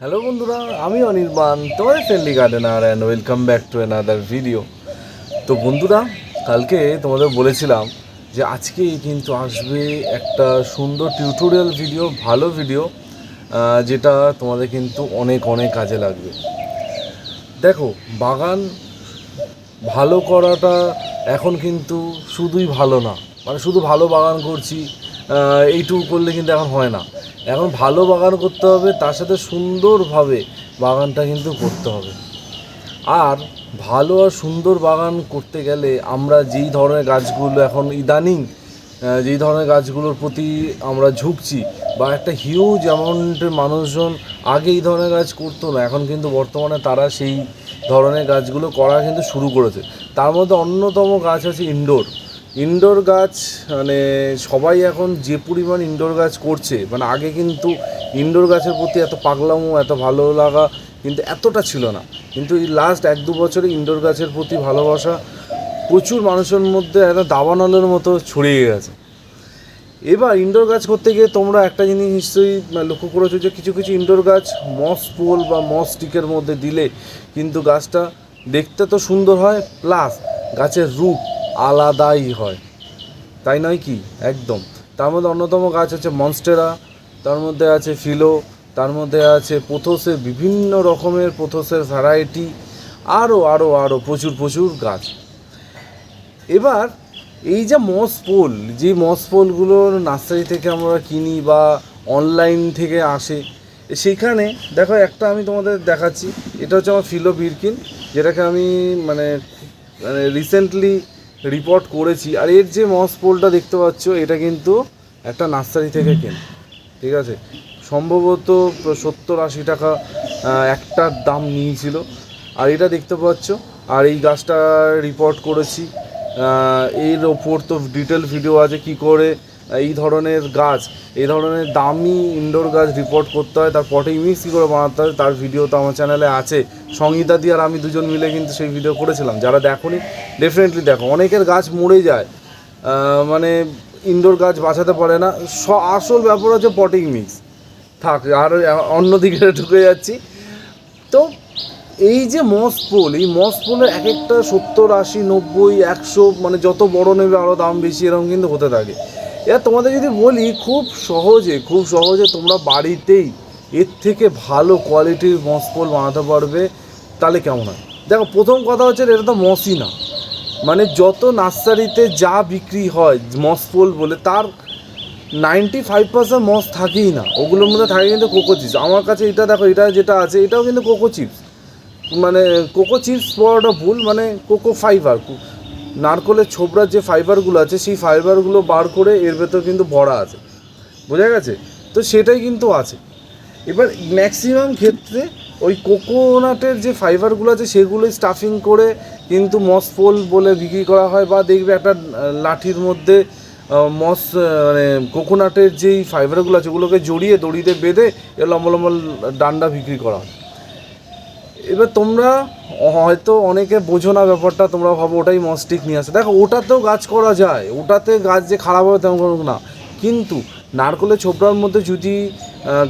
Hello বন্ধুরা, আমি অনির্বাণ, তোমাদের friendly gardener and welcome back to another video তো বন্ধুরা, কালকে তোমাদের বলেছিলাম যে আজকে কিন্তু আসবে একটা সুন্দর টিউটোরিয়াল ভিডিও ভালো ভিডিও যেটা তোমাদের কিন্তু অনেক অনেক কাজে লাগবে। দেখো, বাগান ভালো করাটা এখন কিন্তু শুধুই ভালো না। মানে শুধু ভালো বাগান করছি এইটুকু করলে কিন্তু এখন হয় না। এখন ভালো বাগান করতে হবে, তার সাথে সুন্দরভাবে বাগানটা কিন্তু করতে হবে। আর ভালো আর সুন্দর বাগান করতে গেলে আমরা যেই ধরনের গাছগুলো এখন ইদানিং যেই ধরনের গাছগুলোর প্রতি আমরা ঝুঁকছি বা একটা হিউজ অ্যামাউন্টের মানুষজন আগে এই ধরনের গাছ করতো না, এখন কিন্তু বর্তমানে তারা সেই ধরনের গাছগুলো করা কিন্তু শুরু করেছে। তার মধ্যে অন্যতম গাছ আছে ইনডোর ইনডোর গাছ মানে সবাই এখন যে পরিমাণ ইনডোর গাছ করছে মানে আগে কিন্তু ইনডোর গাছের প্রতি এত পাগলামো, এত ভালো লাগা কিন্তু এতটা ছিল না। কিন্তু এই লাস্ট এক দু বছরে ইনডোর গাছের প্রতি ভালোবাসা প্রচুর মানুষের মধ্যে একটা দাবানলের মতো ছড়িয়ে গেছে। এবার ইনডোর গাছ করতে গিয়ে তোমরা একটা জিনিস নিশ্চয়ই লক্ষ্য করেছ যে কিছু কিছু ইনডোর গাছ মস পোল বা মস স্টিকের মধ্যে দিলে কিন্তু গাছটা দেখতে তো সুন্দর হয় প্লাস গাছের রূপ আলাদাই হয়। তাই নয় কি? একদম। তার মধ্যে অন্যতম গাছ হচ্ছে মনস্টেরা, তার মধ্যে আছে ফিলো, তার মধ্যে আছে পোথোসের বিভিন্ন রকমের পোথোসের ভ্যারাইটি আরও আরও আরও প্রচুর প্রচুর গাছ। এবার এই যে মস পোল, যে মস পোলগুলো নার্সারি থেকে আমরা কিনি বা অনলাইন থেকে আসে, সেখানে দেখো একটা আমি তোমাদের দেখাচ্ছি। এটা হচ্ছে আমার ফিলো বিরকিন, যেটাকে আমি মানে মানে রিসেন্টলি রিপোর্ট করেছি। আর এর যে মস পোলটা দেখতে পাচ্ছ, এটা কিন্তু একটা নার্সারি থেকে কেন। ঠিক আছে? সম্ভবত সত্তর আশি টাকা একটার দাম নিয়েছিল। আর এটা দেখতে পাচ্ছ, আর এই গাছটা রিপোর্ট করেছি। এর ওপর তো ডিটেল ভিডিও আছে, কি করে এই ধরনের গাছ, এই ধরনের দামি ইনডোর গাছ রিপোর্ট করতে হয়। তার পটে ইমিক্স কী করে বানাতে হয়, তার ভিডিও তো আমার চ্যানেলে আছে। সঙ্গীতা দিয়ে আর আমি দুজন মিলে কিন্তু সেই ভিডিও করেছিলাম। যারা দেখোনি ডেফিনেটলি দেখো। অনেকের গাছ মরে যায়। মানে ইনডোর গাছ বাঁচাতে পারে না। স, আসল ব্যাপার হচ্ছে পটিং মিক্স থাক, আর অন্যদিকে ঢুকে যাচ্ছি। তো এই যে মস পোল, এই মস পোলের এক একটা সত্তর, আশি, নব্বই, একশো মানে যত বড় নেবে আরও দাম বেশি, এরকম কিন্তু হতে থাকে। এবার তোমাদের যদি বলি, খুব সহজে খুব সহজে তোমরা বাড়িতেই এর থেকে ভালো কোয়ালিটির মস পোল বানাতে পারবে। তাহলে কেমন হয়? দেখো, প্রথম কথা হচ্ছে এটা তো মসই না। মানে যত নার্সারিতে যা বিক্রি হয়, মস পোল বলে, তার নাইনটি ফাইভ পার্সেন্ট মস থাকেই না। ওগুলোর মধ্যে থাকে কিন্তু কোকো চিপস আমার কাছে এটা দেখো, এটা যেটা আছে, এটাও কিন্তু কোকো চিপস মানে কোকো চিপস বলাটা ভুল মানে কোকো ফাইবার নারকলের ছোবড়ার যে ফাইবারগুলো আছে, সেই ফাইবারগুলো বার করে এর ভেতর কিন্তু ভরা আছে। বোঝা গেছে? তো সেটাই কিন্তু আছে। এবার ম্যাক্সিমাম ক্ষেত্রে ওই কোকোনাটের যে ফাইবারগুলো আছে, সেগুলোই স্টাফিং করে কিন্তু মস পোল বলে বিক্রি করা হয় বা দেখবে একটা লাঠির মধ্যে মস মানে কোকোনাটের যেই ফাইবারগুলো আছে, ওগুলোকে জড়িয়ে দড়িতে বেঁধে লম্বা লম্বা ডান্ডা বিক্রি করা হয়। এবার তোমরা হয়তো অনেকে বোঝো না ব্যাপারটা, তোমরা ভাবো ওটাই মস্টিক নিয়ে আসে। দেখো, ওটাতেও গাছ করা যায়, ওটাতে গাছ যে খারাপ হবে তেমন না। কিন্তু নারকলের ছোবড়ার মধ্যে যদি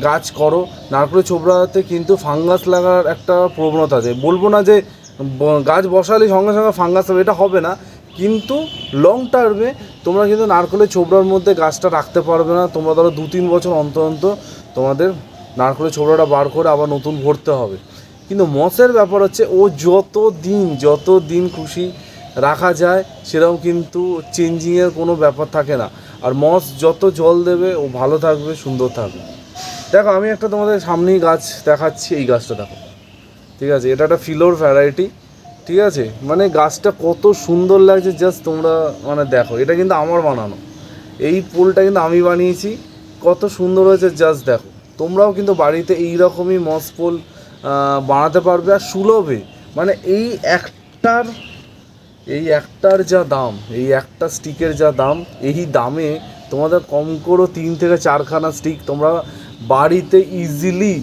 গাছ করো। নারকলের ছোবড়াতে কিন্তু ফাঙ্গাস লাগার একটা প্রবণতা আছে। বলব না যে গাছ বসালে সঙ্গে সঙ্গে ফাঙ্গাস হবে, এটা হবে না। কিন্তু লং টার্মে তোমরা কিন্তু নারকলের ছোবড়ার মধ্যে গাছটা রাখতে পারবে না। তোমরা ধরো দু তিন বছর অন্তর অন্তর তোমাদের নারকলের ছোবড়াটা বার করে আবার নতুন ভরতে হবে। কিন্তু মশের ব্যাপার হচ্ছে ও যত দিন যত দিন খুশি রাখা যায়, সেরকম কিন্তু চেঞ্জিংয়ের কোনো ব্যাপার থাকে না। আর মস যত জল দেবে, ও ভালো থাকবে, সুন্দর থাকবে। দেখো, আমি একটা তোমাদের সামনেই গাছ দেখাচ্ছি, এই গাছটা দেখো। ঠিক আছে, এটা একটা ফিলোর ভ্যারাইটি, ঠিক আছে? মানে গাছটা কত সুন্দর লাগছে, জাস্ট তোমরা মানে দেখো, এটা কিন্তু আমার বানানো। এই পোলটা কিন্তু আমি বানিয়েছি, কত সুন্দর হয়েছে, জাস্ট দেখো। তোমরাও কিন্তু বাড়িতে এই রকমই মস পোল বানাতে পারবে আর সুলভে। মানে এই একটার এই একটার যা দাম, এই একটা স্টিকের যা দাম, এই দামে তোমাদের কম করে তিন থেকে চারখানা স্টিক, তোমরা বাড়িতে ইজিলি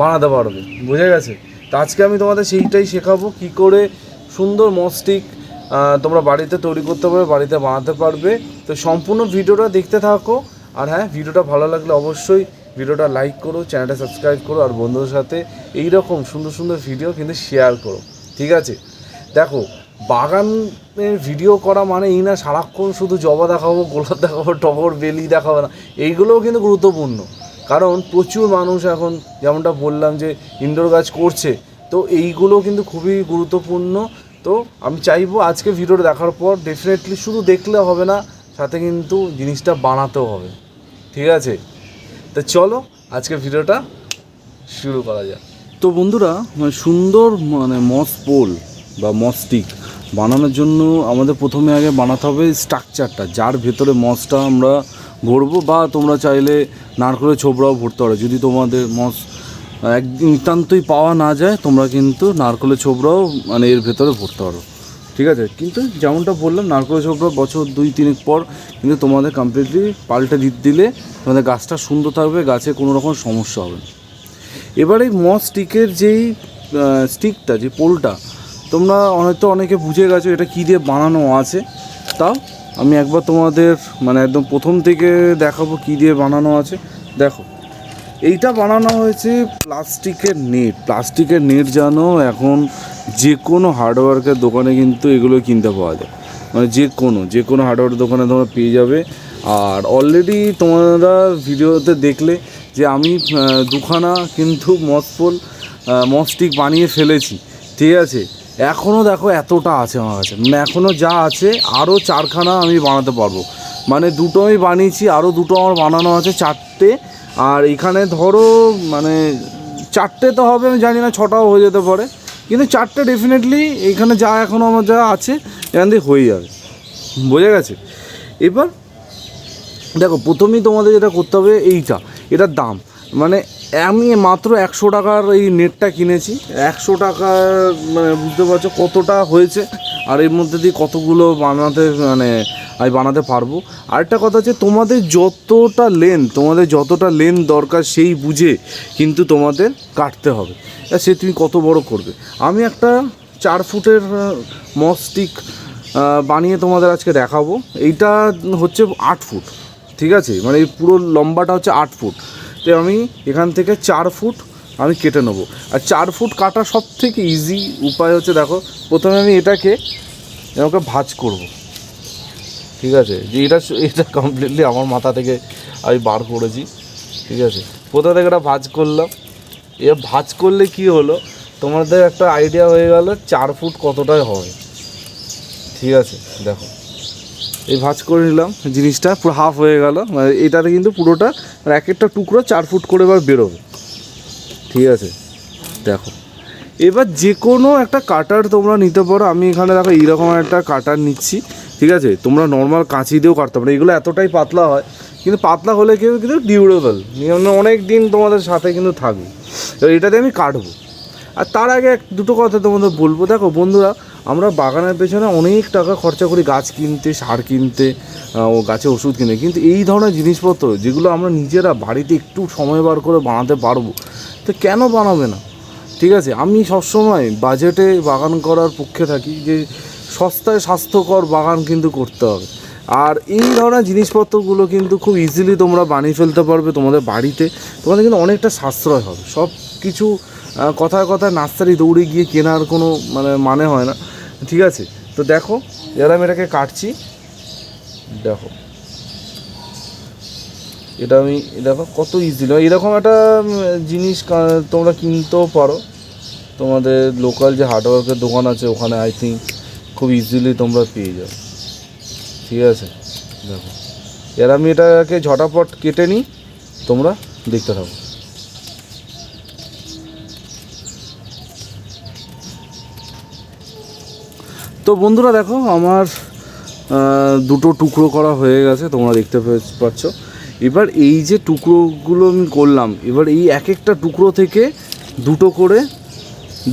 বানাতে পারবে। বুঝে গেছে? তো আজকে আমি তোমাদের সেইটাই শেখাবো, কি করে সুন্দর মস্টিক তোমরা বাড়িতে তৈরি করতে পারবে, বাড়িতে বানাতে পারবে। তো সম্পূর্ণ ভিডিওটা দেখতে থাকো। আর হ্যাঁ ভিডিওটা ভালো লাগলে অবশ্যই ভিডিওটা লাইক করো, চ্যানেলটা সাবস্ক্রাইব করো, আর বন্ধুদের সাথে এই রকম সুন্দর সুন্দর ভিডিও কিন্তু শেয়ার করো। ঠিক আছে? দেখো বাগানের ভিডিও করা মানে এই না সারাক্ষণ শুধু জবা দেখাবো, গোলাপ দেখাবো, টগর বেলি দেখাবো না। এইগুলোও কিন্তু গুরুত্বপূর্ণ। কারণ প্রচুর মানুষ এখন যেমনটা বললাম যে ইনডোর গাছ করছে, তো এইগুলো কিন্তু খুবই গুরুত্বপূর্ণ। তো আমি চাইব আজকে ভিডিওটা দেখার পর ডেফিনেটলি শুধু দেখলে হবে না, সাথে কিন্তু জিনিসটা বানাতেও হবে। ঠিক আছে? তো চলো আজকে ভিডিওটা শুরু করা যাক। তো বন্ধুরা মানে সুন্দর মানে মস পোল বা মসটিক বানানোর জন্য আমাদের প্রথমে আগে বানাতে হবে স্ট্রাকচারটা যার ভেতরে মসটা আমরা ভরবো বা তোমরা চাইলে নারকেলের ছোবড়াও ভরতে পারো। যদি তোমাদের মস এক নিতান্তই পাওয়া না যায়, তোমরা কিন্তু নারকেলের ছোবড়াও মানে এর ভেতরে ভরতে পারো। ঠিক আছে? কিন্তু যেমনটা বললাম, নারকেলের ছোবড়া বছর দুই, তিনেক পর কিন্তু তোমাদের কমপ্লিটলি পাল্টে দিলে তোমাদের গাছটা সুন্দর থাকবে, গাছে কোনো রকম সমস্যা হবে না। এবার এই মস স্টিকের যেই স্টিকটা, যে পোলটা, তোমরা হয়তো অনেকে বুঝে গেছো এটা কী দিয়ে বানানো আছে। তাও আমি একবার তোমাদের মানে একদম প্রথম থেকে দেখাবো কী দিয়ে বানানো আছে। দেখো, এইটা বানানো হয়েছে প্লাস্টিকের নেট। প্লাস্টিকের নেট জানো এখন যে কোনো হার্ডওয়ার্কের দোকানে কিন্তু এগুলো কিনতে পাওয়া যায়। মানে যে কোনো যে কোনো হার্ডওয়ার দোকানে তোমরা পেয়ে যাবে। আর অলরেডি তোমরা ভিডিওতে দেখলে যে আমি দুখানা কিন্তু মসপোল মস্টিক বানিয়ে ফেলেছি। ঠিক আছে? এখনও দেখো এতটা আছে আমার কাছে। এখনও যা আছে আরও চারখানা আমি বানাতে পারব। মানে দুটো আমি বানিয়েছি আরও দুটো আমার বানানো আছে চারটে। আর এখানে ধরো মানে চারটে তো হবে, আমি জানি না, ছটাও হয়ে যেতে পারে। কিন্তু চারটে ডেফিনেটলি এখানে যা এখনও আমার যা আছে, এখান থেকে হয়ে যাবে। বোঝা গেছে? এবার দেখো, প্রথমেই তোমাদের যেটা করতে হবে, এইটা, এটার দাম। মানে আমি মাত্র একশো টাকার এই নেটটা কিনেছি। একশো টাকা মানে বুঝতে পারছ কতটা হয়েছে। আর এর মধ্যে দিয়ে কতগুলো বানাতে মানে আমি বানাতে পারব। আরেকটা কথা হচ্ছে, তোমাদের যতটা লেন তোমাদের যতটা লেন দরকার সেই বুঝে কিন্তু তোমাদের কাটতে হবে। সে তুমি কত বড় করবে? আমি একটা চার ফুটের মস্টিক বানিয়ে তোমাদের আজকে দেখাবো। এইটা হচ্ছে আট ফুট, ঠিক আছে? মানে এই পুরো লম্বাটা হচ্ছে আট ফুট। তো আমি এখান থেকে চার ফুট আমি কেটে নেব। আর চার ফুট কাটা সব থেকে ইজি উপায় হচ্ছে দেখো, প্রথমে আমি এটাকে আমাকে ভাজ করব। ঠিক আছে? যে এটা এটা কমপ্লিটলি আমার মাথা থেকে আমি বার করেছি। ঠিক আছে? কোথা থেকে এটা ভাজ করলাম? এ ভাজ করলে কি হলো? তোমাদের একটা আইডিয়া হয়ে গেল চার ফুট কতটাই হবে। ঠিক আছে? দেখো। এই ভাজ করে নিলাম, জিনিসটা পুরো হাফ হয়ে গেল। মানে এটাতে কিন্তু পুরোটা এক একটা টুকরো চার ফুট করে এবার বেরোবে। ঠিক আছে? দেখো। এবার যে কোনো একটা কাটার তোমরা নিতে পারো। আমি এখানে দেখো এইরকম একটা কাটার নিচ্ছি। ঠিক আছে? তোমরা নর্মাল কাঁচি দিয়েও কাটতে পারো। এগুলো এতটাই পাতলা হয়, কিন্তু পাতলা হলে কেউ কিন্তু ডিউরেবল অনেক দিন তোমাদের সাথে কিন্তু থাকবে। এবার এটাতে আমি কাটবো। আর তার আগে এক দুটো কথা তোমাদের বলব। দেখো বন্ধুরা আমরা বাগানের পেছনে অনেক টাকা খরচা করি, গাছ কিনতে, সার কিনতে ও গাছে ওষুধ কিনে। কিন্তু এই ধরনের জিনিসপত্র যেগুলো আমরা নিজেরা বাড়িতে একটু সময় বার করে বানাতে পারব, তো কেন বানাবে না? ঠিক আছে, আমি সবসময় বাজেটে বাগান করার পক্ষে থাকি যে সস্তায় স্বাস্থ্যকর বাগান কিন্তু করতে হবে। আর এই ধরনের জিনিসপত্রগুলো কিন্তু খুব ইজিলি তোমরা বানিয়ে ফেলতে পারবে তোমাদের বাড়িতে। তোমাদের কিন্তু অনেকটা সাশ্রয় হবে। সব কিছু কথায় কথায় নার্সারি দৌড়ে গিয়ে কেনার কোনো মানে মানে হয় না। ঠিক আছে? তো দেখো এবার আমি এটাকে কাটছি। দেখো। এটা আমি, দেখো, কত ইজিলি এরকম একটা জিনিস তোমরা কিনতেও পারো। তোমাদের লোকাল যে হার্ডওয়ার্কের দোকান আছে, ওখানে আই থিঙ্ক খুব ইজিলি তোমরা পেয়ে যাও। ঠিক আছে? দেখো। এর আমি এটাকে ঝটাপট কেটে নিই, তোমরা দেখতে থাকো। তো বন্ধুরা দেখো, আমার দুটো টুকরো করা হয়ে গেছে, তোমরা দেখতে পাচ্ছ। এবার এই যে টুকরোগুলো আমি করলাম, এবার এই এক একটা টুকরো থেকে দুটো করে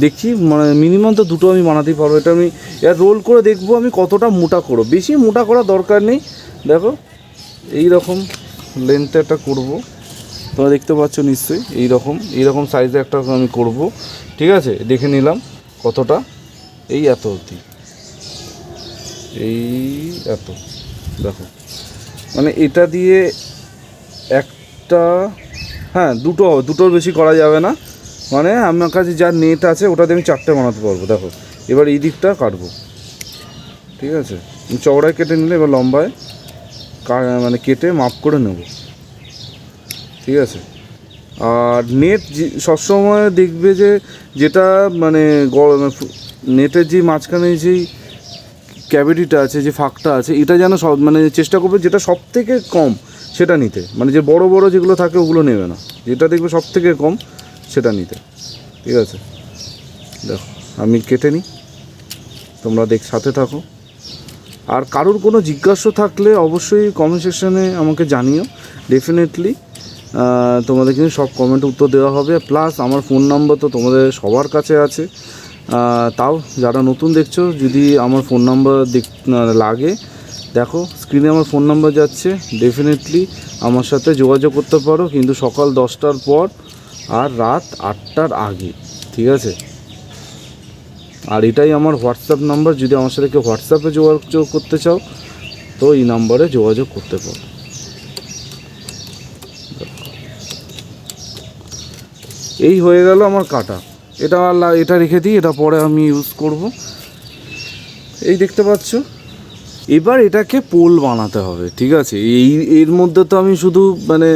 দেখছি মানে মিনিমাম তো দুটো আমি বানাতেই পারব। এটা আমি এর রোল করে দেখব আমি কতটা মোটা করো বেশি মোটা করার দরকার নেই। দেখো এই রকম লেন্থে একটা করব। তোমরা দেখতে পাচ্ছ নিশ্চয়ই এই রকম এই রকম সাইজে একটা আমি করব। ঠিক আছে, দেখে নিলাম কতটা। এই এত অবধি। এই এত, দেখো। মানে এটা দিয়ে একটা হ্যাঁ দুটো হবে দুটোর বেশি করা যাবে না। মানে আমার কাছে যা নেট আছে, ওটাতে আমি চারটে বানাতে পারব, দেখো। এবার এই দিকটা কাটবো। ঠিক আছে? চওড়ায় কেটে নিলে, এবার লম্বায় মানে কেটে মাপ করে নেব। ঠিক আছে? আর নেট সবসময় দেখবে যে, যেটা মানে নেটের যে মাঝখানে যেই ক্যাভিটিটা আছে, যে ফাঁকটা আছে, এটা যেন সব মানে চেষ্টা করবে যেটা সব থেকে কম সেটা নিতে। মানে যে বড় বড় যেগুলো থাকে ওগুলো নেবে না। যেটা দেখবে সব থেকে কম সেটা নিতে। ঠিক আছে? দেখো, আমি কেটে নিই। তোমরা দেখ, সাথে থাকো। আর কারোর কোনো জিজ্ঞাসা থাকলে অবশ্যই কমেন্ট সেকশানে আমাকে জানিও। ডেফিনেটলি তোমাদের কিন্তু সব কমেন্ট উত্তর দেওয়া হবে। প্লাস আমার ফোন নাম্বার তো তোমাদের সবার কাছে আছে। তাও যারা নতুন দেখছ, যদি আমার ফোন নাম্বার লাগে, দেখো স্ক্রিনে আমার ফোন নাম্বার যাচ্ছে ডেফিনেটলি আমার সাথে যোগাযোগ করতে পারো, কিন্তু সকাল দশটার পর আর রাত আটটার আগে, ঠিক আছে? আর এটাই আমার হোয়াটসঅ্যাপ নাম্বার যদি আমার সাথে কেউ হোয়াটসঅ্যাপে যোগাযোগ করতে চাও, তো এই নাম্বারে যোগাযোগ করতে পারো। এই হয়ে গেল আমার কাটা। এটা এটা রেখে দিই, এটা পরে আমি ইউজ করব। এই দেখতে পাচ্ছ? এবার এটাকে পোল বানাতে হবে, ঠিক আছে? এই, এর মধ্যে তো আমি শুধু মানে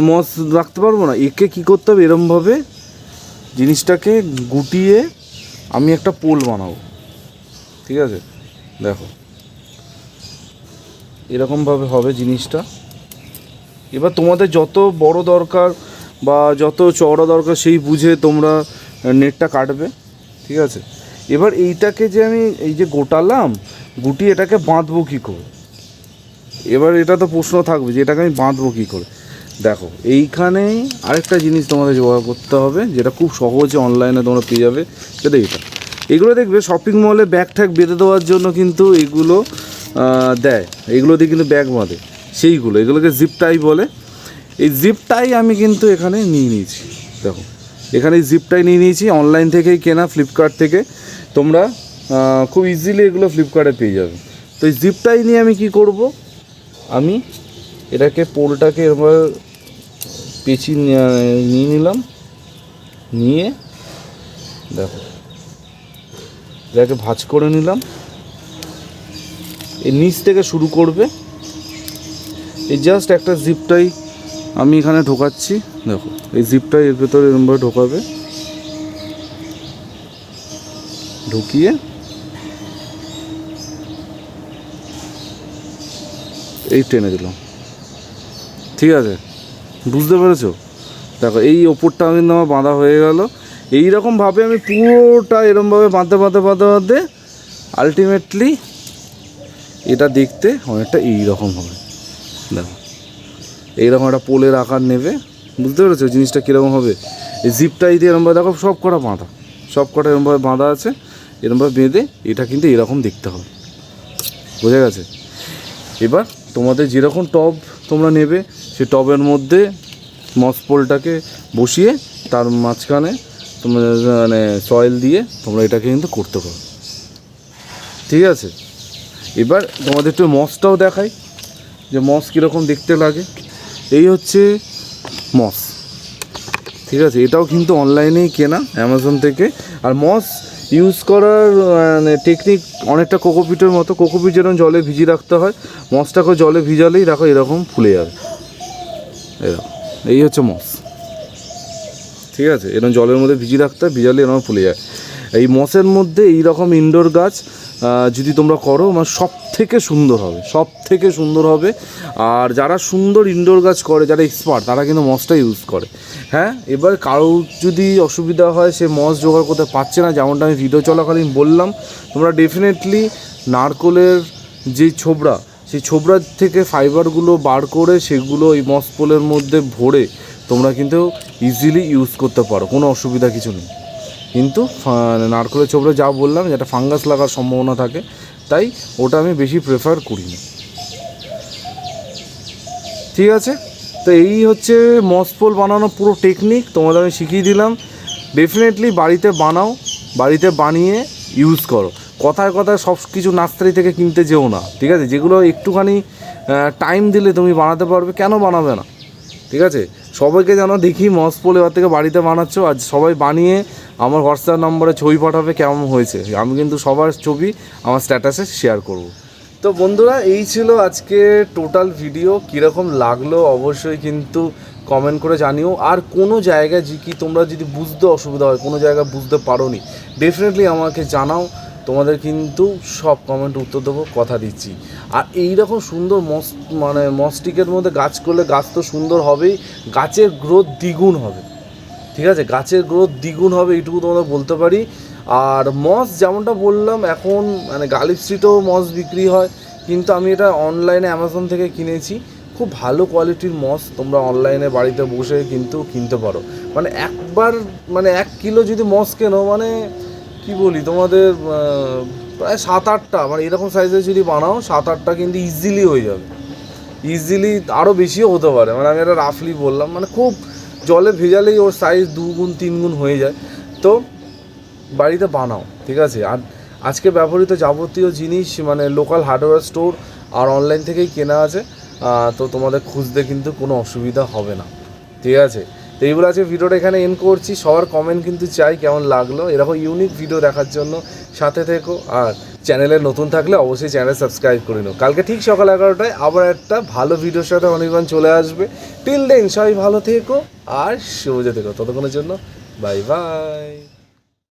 মস রাখতে পারব না। একে কী করতে হবে? এরমভাবে জিনিসটাকে গুটিয়ে আমি একটা পোল বানাবো। ঠিক আছে? দেখো। এরকমভাবে হবে জিনিসটা। এবার তোমাদের যত বড় দরকার বা যত চওড়া দরকার সেই বুঝে তোমরা নেটটা কাটবে, ঠিক আছে? এবার এইটাকে যে আমি এই যে গোটালাম, গুটি এটাকে বাঁধবো কী করে? এবার এটা তো প্রশ্ন থাকবে যে এটাকে আমি বাঁধবো কী করে? দেখো এইখানে আরেকটা জিনিস তোমাদের জোগাড় করতে হবে, যেটা খুব সহজে অনলাইনে তোমরা পেয়ে যাবে, সেটা এটা এগুলো দেখবে শপিং মলে ব্যাগ ট্যাগ বেঁধে দেওয়ার জন্য কিন্তু এগুলো দেয়। এগুলো দিয়ে কিন্তু ব্যাগ বাঁধে। সেইগুলো, এগুলোকে জিপ টাই বলে। এই জিপ টাই আমি কিন্তু এখানে নিয়ে নিয়েছি। দেখো এখানে জিপ টাই নিয়ে নিয়েছি অনলাইন থেকেই কেনা ফ্লিপকার্ট থেকে। তোমরা খুব ইজিলি এগুলো ফ্লিপকার্টে পেয়ে যাবে। তো এই জিপটাই নিয়ে আমি কি করব? আমি এটাকে, পোলটাকে এবার নিয়ে- নিয়ে নিলাম। নিয়ে, দেখো, এটাকে ভাজ করে নিলাম। এই নিচ থেকে শুরু করবে। এই জাস্ট একটা জিপটাই আমি এখানে ঢোকাচ্ছি, দেখো, এই জিপটাই এর ভেতরে এরমভাবে ঢোকাবে। ঢুকিয়ে এই টেনে দিলাম। ঠিক আছে? বুঝতে পেরেছ? দেখো, এই ওপরটা কিন্তু আমার বাঁধা হয়ে গেল। এইরকমভাবে আমি পুরোটা এরমভাবে বাঁধতে বাঁধতে বাঁধতে বাঁধতে আলটিমেটলি এটা দেখতে অনেকটা এইরকম হবে। এইরকম একটা পোলের আকার নেবে। বুঝতে পেরেছ? জিনিসটা কীরকম হবে? এই জিপটাই দিয়ে এরমভাবে দেখো, সব কটা বাঁধা। সব কটা এরমভাবে বাঁধা আছে। এরমভাবে বেঁধে এটা কিন্তু এরকম দেখতে হবে। বোঝা গেছে? এবার তোমাদের যেরকম টব তোমরা নেবে সেই টবের মধ্যে মসপোলটাকে বসিয়ে তার মাঝখানে তোমরা মানে সয়েল দিয়ে তোমরা এটাকে কিন্তু করতে পারো। ঠিক আছে? এবার তোমাদের একটু মসটাও দেখাই যে মস কীরকম দেখতে লাগে। এই হচ্ছে মস। ঠিক আছে, এটাও কিন্তু অনলাইনেই কেনা অ্যামাজন থেকে। আর মস ইউজ করার মানে টেকনিক অনেকটা কোকোপিটের মতো। কোকোপিট যেরকম জলে ভিজিয়ে রাখতে হয় মসটাকে জলে ভিজালেই দেখো এরকম ফুলে যাবে। এরকম। এই হচ্ছে মস। ঠিক আছে, এরকম জলের মধ্যে ভিজিয়ে রাখতে হয়, ভিজালে এরকম ফুলে যায়। এই মসের মধ্যে এই রকম ইনডোর গাছ যদি তোমরা করো আমার সব থেকে সুন্দর হবে সব থেকে সুন্দর হবে। আর যারা সুন্দর ইনডোর গাছ করে, যারা এক্সপার্ট তারা কিন্তু মসটা ইউজ করে। হ্যাঁ? এবার কারোর যদি অসুবিধা হয়, সে মস জোগাড় করতে পারছে না, যেমনটা আমি ভিডিও চলাকালীন বললাম, তোমরা ডেফিনেটলি নারকোলের যে ছোবড়া, সেই ছোবড়ার থেকে ফাইবারগুলো বার করে সেগুলো এই মস পোলের মধ্যে ভরে তোমরা কিন্তু ইজিলি ইউজ করতে পারো, কোনো অসুবিধা কিছু নেই। কিন্তু নারকেলের ছোবড়ে যা বললাম, যেটা ফাঙ্গাস লাগার সম্ভাবনা থাকে, তাই ওটা আমি বেশি প্রেফার করি না ঠিক আছে? তো এই হচ্ছে মসপোল বানানোর পুরো টেকনিক তোমাদের আমি শিখিয়ে দিলাম। ডেফিনেটলি বাড়িতে বানাও, বাড়িতে বানিয়ে ইউজ করো। কথায় কথায় সব কিছু নার্সারি থেকে কিনতে যেও না, ঠিক আছে? যেগুলো একটুখানি টাইম দিলে তুমি বানাতে পারবে, কেন বানাবে না? ঠিক আছে? সবাইকে যেন দেখি মস এবার থেকে বাড়িতে বানাচ্ছ। আর সবাই বানিয়ে আমার হোয়াটসঅ্যাপ নম্বরে ছবি পাঠাবে কেমন হয়েছে। আমি কিন্তু সবার ছবি আমার স্ট্যাটাসে শেয়ার করব। তো বন্ধুরা, এই ছিল আজকে টোটাল ভিডিও কীরকম লাগল অবশ্যই কিন্তু কমেন্ট করে জানিও। আর কোনো জায়গায় যে কি তোমরা যদি বুঝতে অসুবিধা হয়, কোনো জায়গায় বুঝতে পারো নি ডেফিনেটলি আমাকে জানাও। তোমাদের কিন্তু সব কমেন্ট উত্তর দেবো, কথা দিচ্ছি। আর এই রকম সুন্দর মস মানে মস্টিকের মধ্যে গাছ করলে গাছ তো সুন্দর হবেই, গাছের গ্রোথ দ্বিগুণ হবে। ঠিক আছে? গাছের গ্রোথ দ্বিগুণ হবে, এইটুকু তোমাদের বলতে পারি। আর মস যেমনটা বললাম, এখন মানে গালিব স্ট্রিটেও মস বিক্রি হয়, কিন্তু আমি এটা অনলাইনে অ্যামাজন থেকে কিনেছি। খুব ভালো কোয়ালিটির মস তোমরা অনলাইনে বাড়িতে বসে কিন্তু কিনতে পারো। মানে একবার মানে এক কিলো যদি মস কেনো মানে কি বলি, তোমাদের প্রায় সাত আটটা মানে এরকম সাইজের যদি বানাও, সাত আটটা কিন্তু ইজিলি হয়ে যাবে। ইজিলি আরও বেশিও হতে পারে। মানে আমি এটা রাফলি বললাম মানে খুব জলে ভেজালেই ওর সাইজ দুগুণ তিন গুণ হয়ে যায়। তো বাড়িতে বানাও, ঠিক আছে? আর আজকে ব্যবহৃত যাবতীয় জিনিস মানে লোকাল হার্ডওয়্যার স্টোর আর অনলাইন থেকেই কেনা আছে তো তোমাদের খুঁজতে কিন্তু কোনো অসুবিধা হবে না। ঠিক আছে? তো এইগুলো আছে ভিডিওটা এখানে এন করছি। সবার কমেন্ট কিন্তু চাই কেমন লাগল। এরকম ইউনিক ভিডিও দেখার জন্য সাথে থেকো। আর চ্যানেলে নতুন থাকলে অবশ্যই চ্যানেল সাবস্ক্রাইব করে নো কালকে ঠিক সকাল এগারোটায় আবার একটা ভালো ভিডিওর সাথে অনির্বাণ চলে আসবে। টিল দেন সবাই ভালো থেকো আর সবুজে থেকো। ততক্ষণের জন্য বাই বাই